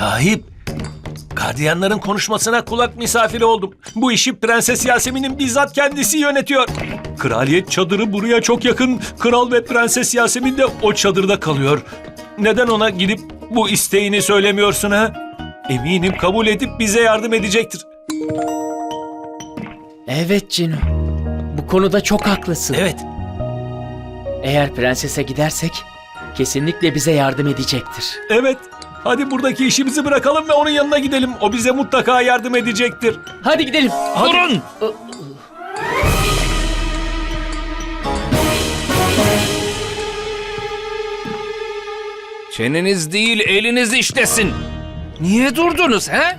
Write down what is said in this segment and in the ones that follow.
Sahip, gardiyanların konuşmasına kulak misafiri oldum. Bu işi Prenses Yasemin'in bizzat kendisi yönetiyor. Kraliyet çadırı buraya çok yakın. Kral ve Prenses Yasemin de o çadırda kalıyor. Neden ona gidip bu isteğini söylemiyorsun ha? Eminim kabul edip bize yardım edecektir. Evet Cino. Bu konuda çok haklısın. Evet, Eğer prensese gidersek kesinlikle bize yardım edecektir. evet. Hadi buradaki işimizi bırakalım ve onun yanına gidelim. O bize mutlaka yardım edecektir. Hadi gidelim. Durun! Çeneniz değil eliniz işlesin. Niye durdunuz he?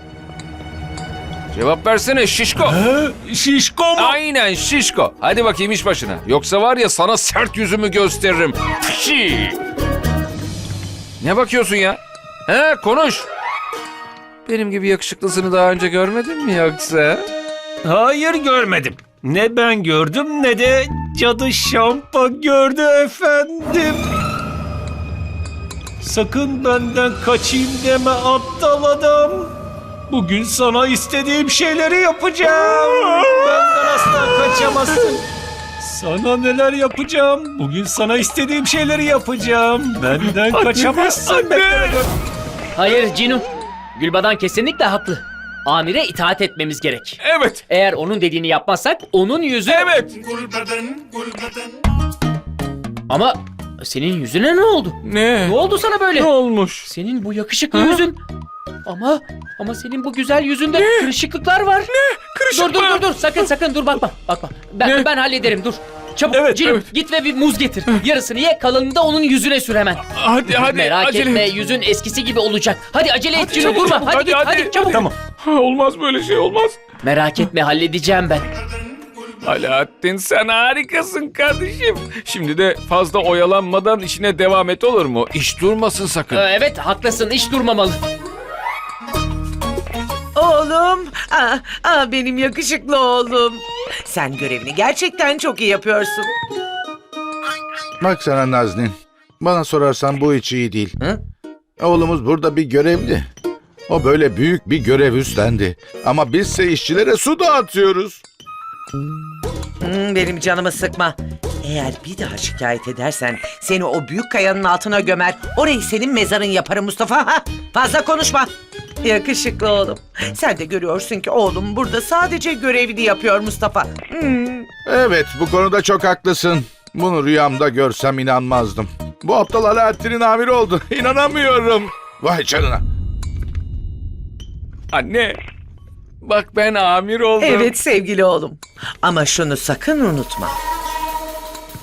Cevap versene şişko. Ha, şişko mu? Aynen şişko. Hadi bakayım iş başına. Yoksa var ya sana sert yüzümü gösteririm. Fişi. Ne bakıyorsun ya? He konuş. Benim gibi yakışıklısını daha önce görmedin mi yoksa? Hayır görmedim. Ne ben gördüm ne de cadı şampa gördü efendim. Sakın benden kaçayım deme aptal adam. Bugün sana istediğim şeyleri yapacağım. Benden asla kaçamazsın. Sana neler yapacağım? Bugün sana istediğim şeyleri yapacağım. Benden kaçamazsın. Bekle gör. Hayır Cino. Gülbadan kesinlikle haklı. Amire itaat etmemiz gerek. Evet. Eğer onun dediğini yapmazsak onun yüzü... Evet. Ama senin yüzüne ne oldu? Ne? Ne oldu sana böyle? Ne olmuş? Senin bu yakışıklı yüzün. Ama ama senin bu güzel yüzünde kırışıklıklar var. Ne? Kırışıklık Dur dur mı? dur dur sakın sakın dur bakma bakma. Ben Ne? ben hallederim dur. Çabuk Evet, Cilim, evet. git ve bir muz getir. Yarısını ye kalanını da onun yüzüne sür hemen. Hadi hadi Merak acele etme et. yüzün eskisi gibi olacak. Hadi acele et Cino çabuk, durma. çabuk, hadi, hadi, git hadi, hadi. çabuk. Tamam. Ha, olmaz böyle şey olmaz. Merak etme halledeceğim ben. Alaaddin sen harikasın kardeşim. Şimdi de fazla oyalanmadan işine devam et olur mu? İş durmasın sakın. Ee, evet haklısın iş durmamalı. Oğlum, aa, aa, benim yakışıklı oğlum. Sen görevini gerçekten çok iyi yapıyorsun. Bak sana Nazlin. Bana sorarsan bu hiç iyi değil. Hı? Oğlumuz burada bir görevli. O böyle büyük bir görev üstlendi. Ama bizse işçilere su dağıtıyoruz. Hmm, benim canımı sıkma. Eğer bir daha şikayet edersen seni o büyük kayanın altına gömer. Orayı senin mezarın yaparım Mustafa. Ha, fazla konuşma. Yakışıklı oğlum. Sen de görüyorsun ki oğlum burada sadece görevini yapıyor Mustafa. Hmm, Evet bu konuda çok haklısın. Bunu rüyamda görsem inanmazdım. Bu aptal Alaaddin'in amiri oldu. İnanamıyorum. Vay canına. Anne. Bak ben amir oldum. Evet sevgili oğlum. Ama şunu sakın unutma.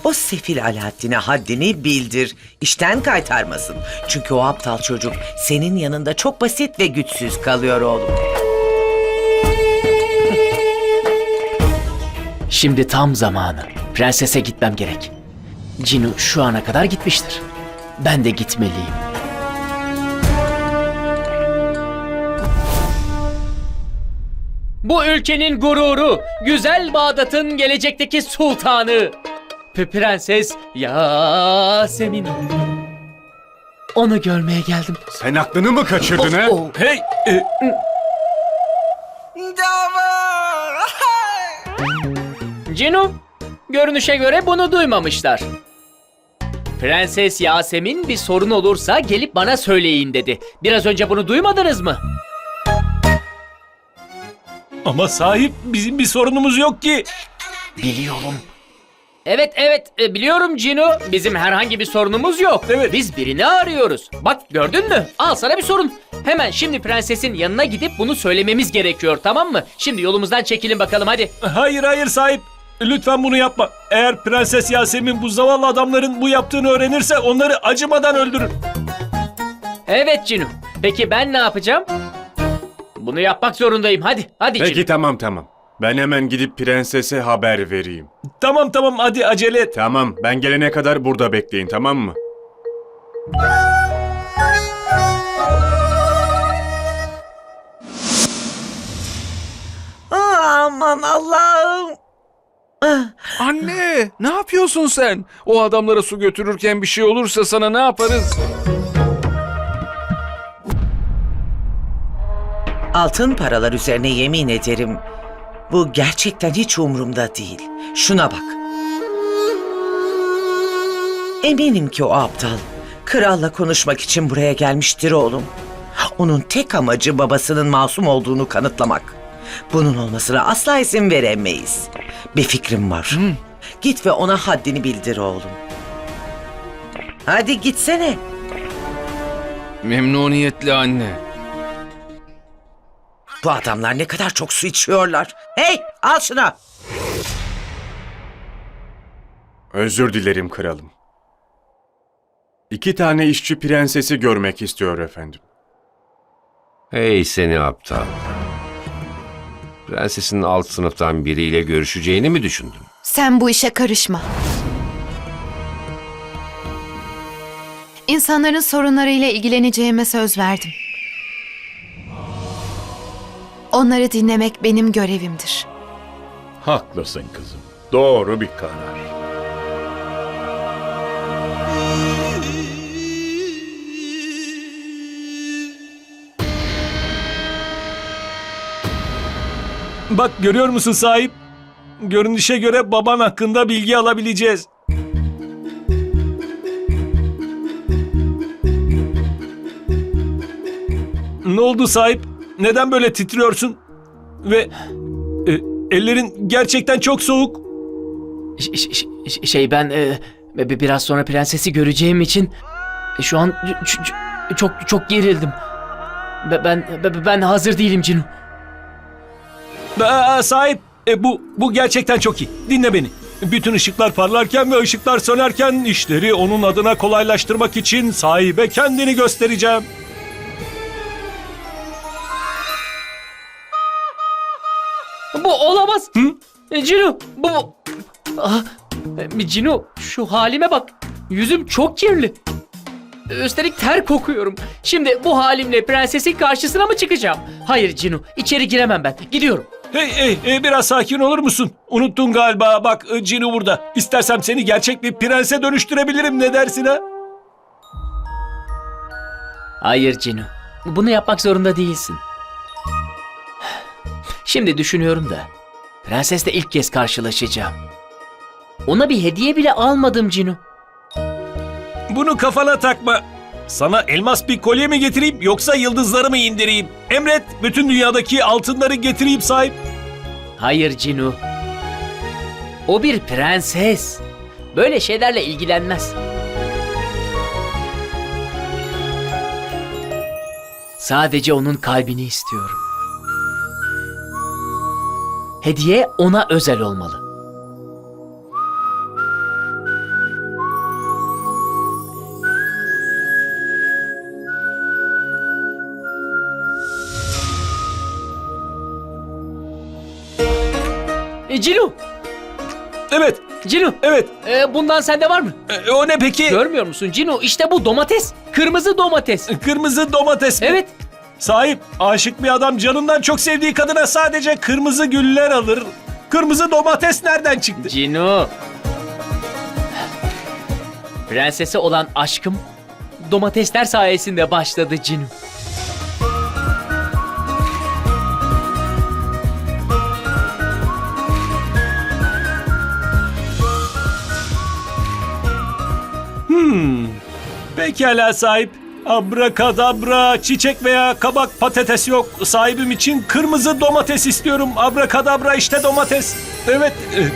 O sefil Alaaddin'e haddini bildir. İşten kaytarmasın. Çünkü o aptal çocuk senin yanında çok basit ve güçsüz kalıyor oğlum. Şimdi tam zamanı. Prensese gitmem gerek. Cino şu ana kadar gitmiştir. Ben de gitmeliyim. Bu ülkenin gururu, güzel Bağdat'ın gelecekteki sultanı. P- Prenses Yasemin. Onu görmeye geldim. Sen aklını mı kaçırdın ha? Oh, Hey, e, Cino, görünüşe göre bunu duymamışlar. Prenses Yasemin bir sorun olursa gelip bana söyleyin dedi. Biraz önce bunu duymadınız mı? ama sahip bizim bir sorunumuz yok ki. Biliyorum. Evet evet e, biliyorum Cino. Bizim herhangi bir sorunumuz yok. Evet. Biz birini arıyoruz. Bak gördün mü? Al sana bir sorun. Hemen şimdi prensesin yanına gidip bunu söylememiz gerekiyor tamam mı? Şimdi yolumuzdan çekilin bakalım hadi. Hayır hayır sahip. Lütfen bunu yapma. Eğer Prenses Yasemin bu zavallı adamların bu yaptığını öğrenirse onları acımadan öldürür. Evet Cino. Peki ben ne yapacağım? Bunu yapmak zorundayım. Hadi hadi Cino. Peki tamam tamam. Ben hemen gidip prensese haber vereyim. Tamam tamam hadi acele et. Tamam ben gelene kadar burada bekleyin tamam mı? Aa, aman Allah'ım. Ah, Anne ne yapıyorsun sen? O adamlara su götürürken bir şey olursa sana ne yaparız? Altın paralar üzerine yemin ederim. Bu gerçekten hiç umurumda değil. Şuna bak. Eminim ki o aptal kralla konuşmak için buraya gelmiştir oğlum. Onun tek amacı babasının masum olduğunu kanıtlamak. Bunun olmasına asla izin veremeyiz. Bir fikrim var. Git ve ona haddini bildir oğlum. Hadi gitsene. Memnuniyetle anne. Bu adamlar ne kadar çok su içiyorlar. Hey al şunu. Özür dilerim kralım. İki tane işçi prensesi görmek istiyor efendim. Hey seni aptal. Prensesin alt sınıftan biriyle görüşeceğini mi düşündün? Sen bu işe karışma. İnsanların sorunlarıyla ilgileneceğime söz verdim. Onları dinlemek benim görevimdir. Haklısın kızım. Doğru bir karar. Bak görüyor musun sahip? Görünüşe göre baban hakkında bilgi alabileceğiz. Ne oldu sahip? Neden böyle titriyorsun? Ve e, ellerin gerçekten çok soğuk. Ş- ş- ş- şey ben e, bi- biraz sonra prensesi göreceğim için e, şu an ç- ç- ç- çok çok gerildim. Be- Ben be- ben hazır değilim Cinu. Aa, sahip, e, bu bu gerçekten çok iyi. Dinle beni. Bütün ışıklar parlarken ve ışıklar sönerken işleri onun adına kolaylaştırmak için sahibe kendini göstereceğim. Olamaz. E, Cinu bu. Ah, e, Cinu şu halime bak. Yüzüm çok kirli. Üstelik ter kokuyorum. Şimdi bu halimle prensesin karşısına mı çıkacağım? Hayır Cinu, içeri giremem ben. Gidiyorum. Hey, hey, hey, biraz sakin olur musun? Unuttun galiba. Bak e, Cinu burada. İstersem seni gerçek bir prense dönüştürebilirim. Ne dersin ha? Hayır Cinu. Bunu yapmak zorunda değilsin. Şimdi düşünüyorum da. Prensesle ilk kez karşılaşacağım. Ona bir hediye bile almadım Cinu. Bunu kafana takma. Sana elmas bir kolye mi getireyim yoksa yıldızları mı indireyim? Emret bütün dünyadaki altınları getireyim sahip. Hayır Cinu. O bir prenses. Böyle şeylerle ilgilenmez. Sadece onun kalbini istiyorum. Hediye ona özel olmalı. E, Cinu, Evet, Cinu. evet. e, bundan sende var mı? E, o ne peki? Görmüyor musun Cinu? İşte bu domates. Kırmızı domates. Kırmızı domates mi? Evet. Sahip, aşık bir adam canından çok sevdiği kadına sadece kırmızı güller alır. Kırmızı domates nereden çıktı? Cinu. Prensese olan aşkım domatesler sayesinde başladı Cinu. Pekala sahip. Abrakadabra, çiçek veya kabak patates yok. Sahibim için kırmızı domates istiyorum. Abrakadabra işte domates. Evet. e.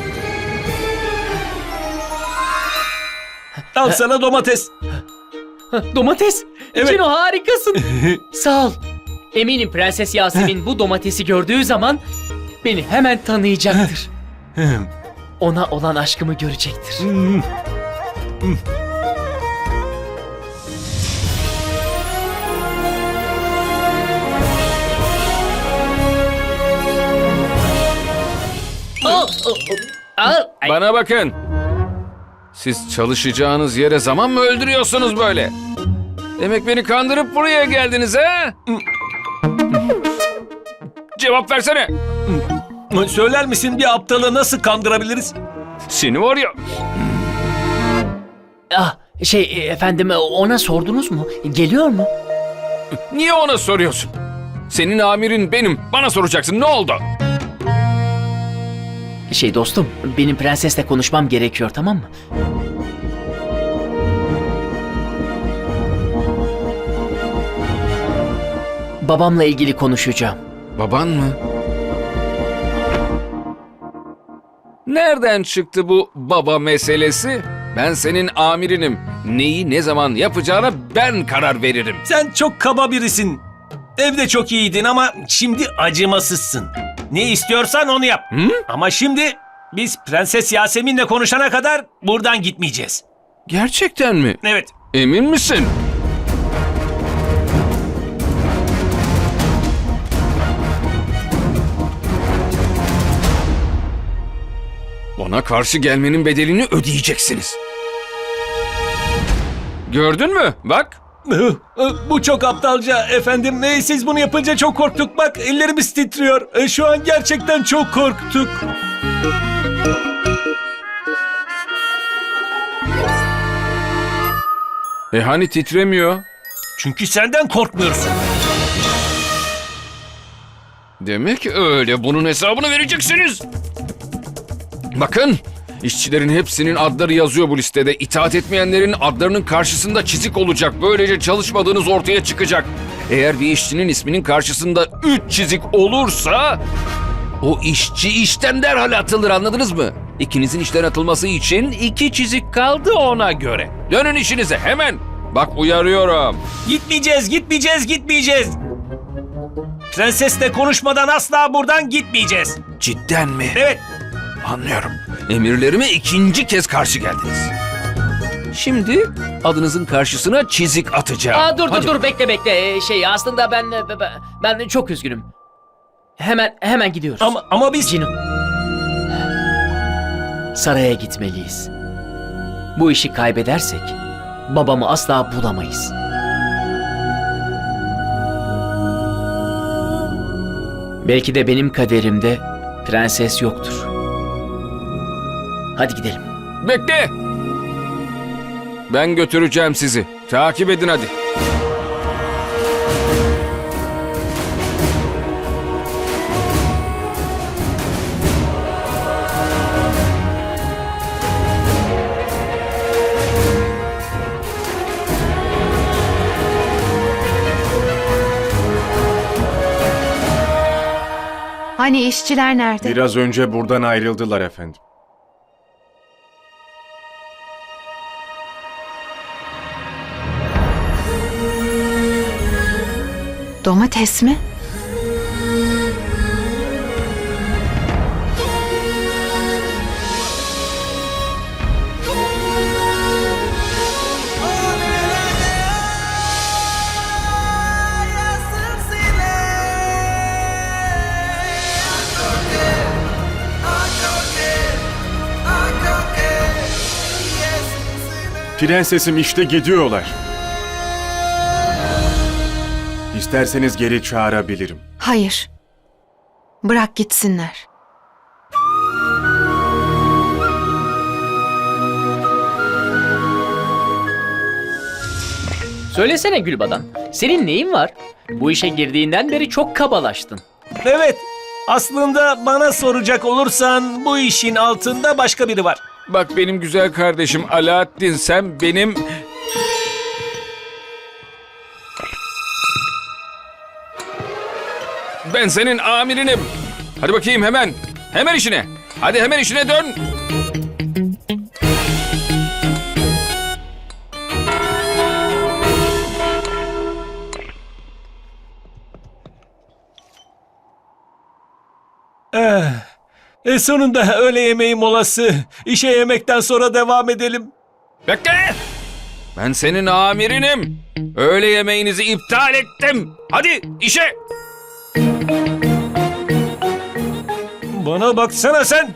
Al sana domates. Domates. Evet. Cinu harikasın. Sağ ol. Eminim Prenses Yasemin bu domatesi gördüğü zaman beni hemen tanıyacaktır. Ona olan aşkımı görecektir. Al, ay. Bana bakın. Siz çalışacağınız yere zaman mı öldürüyorsunuz böyle? Demek beni kandırıp buraya geldiniz ha? Cevap versene. Söyler misin bir aptalı nasıl kandırabiliriz? Seni var ya. Ah, şey efendim ona sordunuz mu? Geliyor mu? Niye ona soruyorsun? Senin amirin benim. Bana soracaksın ne oldu? Şey dostum, benim prensesle konuşmam gerekiyor tamam mı? Babamla ilgili konuşacağım. Baban mı? Nereden çıktı bu baba meselesi? Ben senin amirinim. Neyi ne zaman yapacağına ben karar veririm. Sen çok kaba birisin. Evde çok iyiydin ama şimdi acımasızsın. Ne istiyorsan onu yap. Ama şimdi biz Prenses Yasemin'le konuşana kadar buradan gitmeyeceğiz. Gerçekten mi? Evet. Emin misin? Ona karşı gelmenin bedelini ödeyeceksiniz. Gördün mü? Bak. Bu çok aptalca efendim. E, Siz bunu yapınca çok korktuk. Bak ellerimiz titriyor. E, Şu an gerçekten çok korktuk. E hani titremiyor? Çünkü senden korkmuyorsun. Demek öyle. Bunun hesabını vereceksiniz. Bakın. İşçilerin hepsinin adları yazıyor bu listede. İtaat etmeyenlerin adlarının karşısında çizik olacak. Böylece çalışmadığınız ortaya çıkacak. Eğer bir işçinin isminin karşısında üç çizik olursa... O işçi işten derhal atılır anladınız mı? İkinizin işten atılması için iki çizik kaldı ona göre. Dönün işinize hemen. Bak uyarıyorum. Gitmeyeceğiz, gitmeyeceğiz, gitmeyeceğiz. Prensesle konuşmadan asla buradan gitmeyeceğiz. Cidden mi? Evet. Anlıyorum. Emirlerime ikinci kez karşı geldiniz. Şimdi adınızın karşısına çizik atacağım. Aa dur dur Hadi. dur bekle bekle. Ee, Şey aslında ben ben, ben çok üzgünüm. Hemen hemen gidiyoruz. Ama ama biz Cino. Saraya gitmeliyiz. Bu işi kaybedersek babamı asla bulamayız. Belki de benim kaderimde prenses yoktur. Hadi gidelim. Bekle. Ben götüreceğim sizi. Takip edin hadi. Hani işçiler nerede? Biraz önce buradan ayrıldılar efendim. Domates mi? Prensesim işte gidiyorlar. İsterseniz geri çağırabilirim. Hayır. Bırak gitsinler. Söylesene Gülbadan. Senin neyin var? Bu işe girdiğinden beri çok kabalaştın. evet. Aslında bana soracak olursan bu işin altında başka biri var. Bak benim güzel kardeşim Alaaddin sen benim... Ben senin amirinim. Hadi bakayım hemen. Hemen işine. Hadi hemen işine dön. E sonunda öğle yemeği molası. İşe yemekten sonra devam edelim. Bekle. Ben senin amirinim. Öğle yemeğinizi iptal ettim. Hadi işe. Bana baksana sen.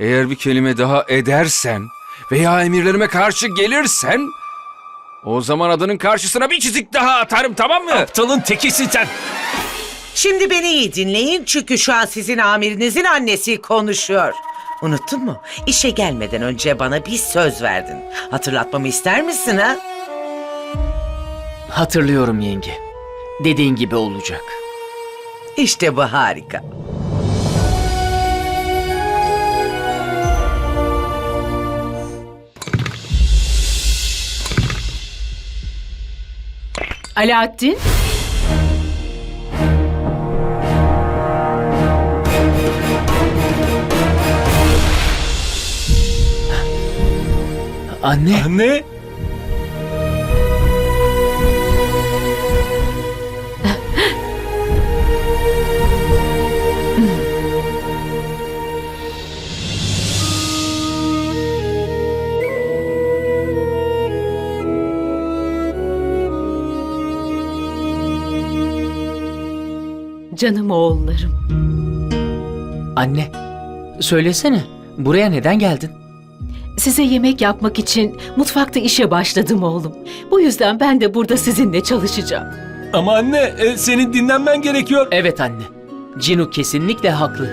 Eğer bir kelime daha edersen veya emirlerime karşı gelirsen o zaman adının karşısına bir çizik daha atarım tamam mı? Aptalın tekisin sen. Şimdi beni iyi dinleyin çünkü şu an sizin amirinizin annesi konuşuyor. Unuttun mu? İşe gelmeden önce bana bir söz verdin. Hatırlatmamı ister misin ha? Hatırlıyorum yenge. dediğin gibi olacak. İşte bu harika. Alaaddin? Anne, Anne? Canım oğullarım. anne. Söylesene, buraya neden geldin? Size yemek yapmak için mutfakta işe başladım oğlum. Bu yüzden ben de burada sizinle çalışacağım. Ama anne e, senin dinlenmen gerekiyor. Evet anne. Cinu kesinlikle haklı.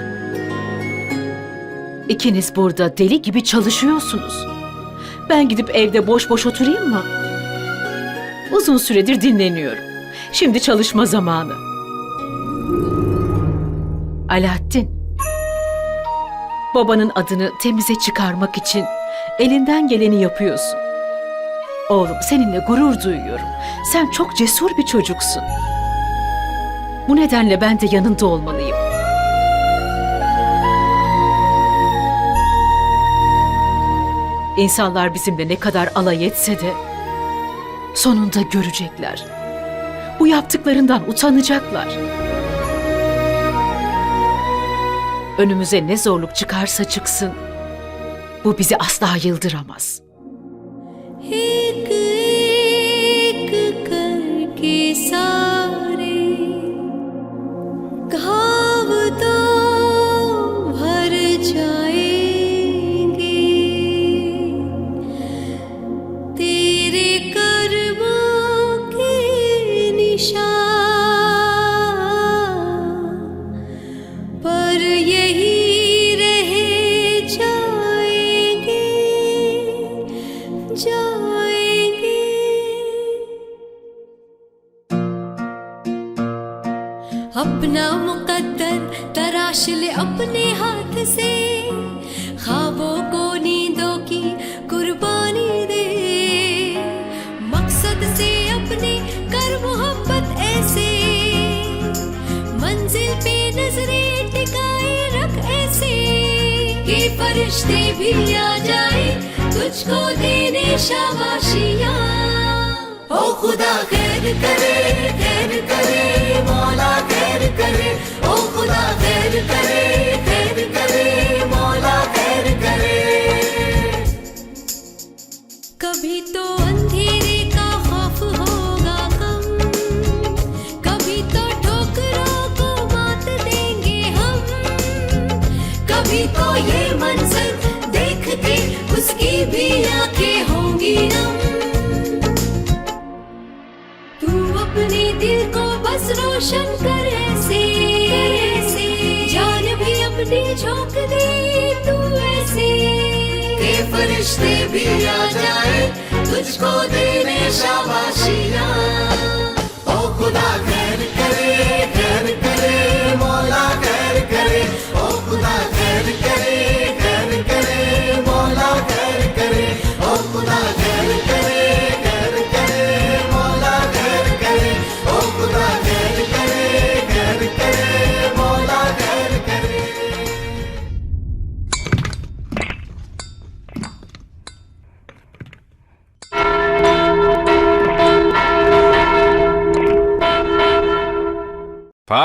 İkiniz burada deli gibi çalışıyorsunuz. Ben gidip evde boş boş oturayım mı? Uzun süredir dinleniyorum. Şimdi çalışma zamanı. Alaaddin. Babanın adını temize çıkarmak için elinden geleni yapıyorsun. Oğlum seninle gurur duyuyorum. Sen çok cesur bir çocuksun. Bu nedenle ben de yanında olmalıyım. İnsanlar bizimle ne kadar alay etse de sonunda görecekler. Bu yaptıklarından utanacaklar. Önümüze ne zorluk çıkarsa çıksın, bu bizi asla yıldıramaz. एक मुकद्दर तराश ले अपने हाथ से। ख्वाबों को नींदों की कुर्बानी दे। मकसद से अपने कर मोहब्बत ऐसे। मंजिल पे नज़रें टिकाए रख ऐसे। कि फरिश्ते भी आ जाए, तुझको देने शाबाशियाँ। ओ खुदा खैर करे खैर करे मौला खैर करे ओ खुदा खैर करे खैर करे जान भी अपनी झोंक दे तू ऐसे। के फरिश्ते भी आ जाए, तुझको देने शाबाशियाँ। ओ खुदा खैर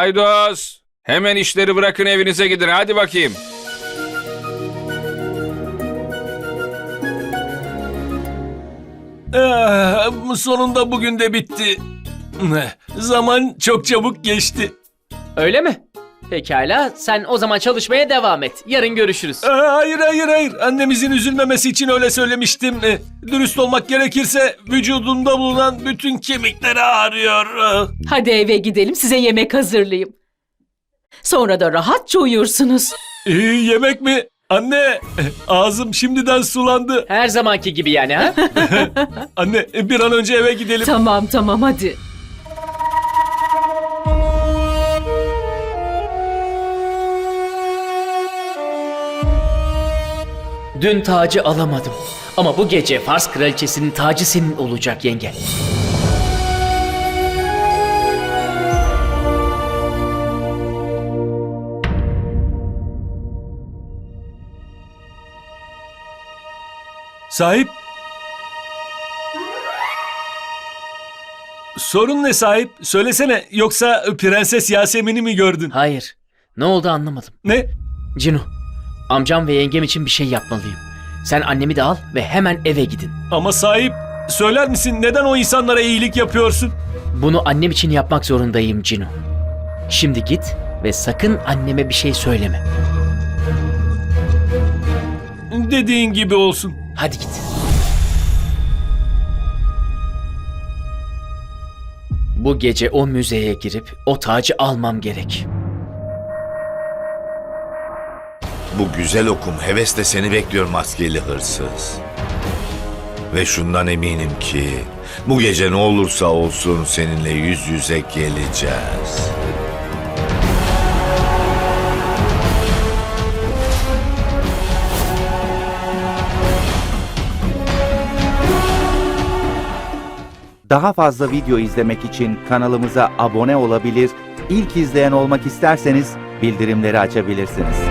Paydos! Hemen işleri bırakın evinize gidin. Hadi bakayım. Ah, sonunda bugün de bitti. Zaman çok çabuk geçti. Öyle mi? Pekala, sen o zaman çalışmaya devam et. Yarın görüşürüz. Aa, Hayır hayır hayır. Annemizin üzülmemesi için öyle söylemiştim. Ee, Dürüst olmak gerekirse vücudumda bulunan bütün kemikleri ağrıyor. Ah. Hadi eve gidelim size yemek hazırlayayım. Sonra da rahatça uyursunuz. İyi yemek mi? Anne ağzım şimdiden sulandı. Her zamanki gibi yani ha? Anne bir an önce eve gidelim. Tamam tamam hadi. Dün tacı alamadım. Ama bu gece Fars kraliçesinin tacı senin olacak yenge. Sahip? Sorun ne sahip? Söylesene yoksa Prenses Yasemin'i mi gördün? Hayır. Ne oldu anlamadım. Ne? Cinu, amcam ve yengem için bir şey yapmalıyım. Sen annemi de al ve hemen eve gidin. Ama sahip söyler misin neden o insanlara iyilik yapıyorsun? Bunu annem için yapmak zorundayım Cinu. Şimdi git ve sakın anneme bir şey söyleme. Dediğin gibi olsun. Hadi git. Bu gece o müzeye girip o tacı almam gerek. Bu güzel okum hevesle seni bekliyor maskeli hırsız. Ve şundan eminim ki bu gece ne olursa olsun seninle yüz yüze geleceğiz. Daha fazla video izlemek için kanalımıza abone olabilir, ilk izleyen olmak isterseniz bildirimleri açabilirsiniz.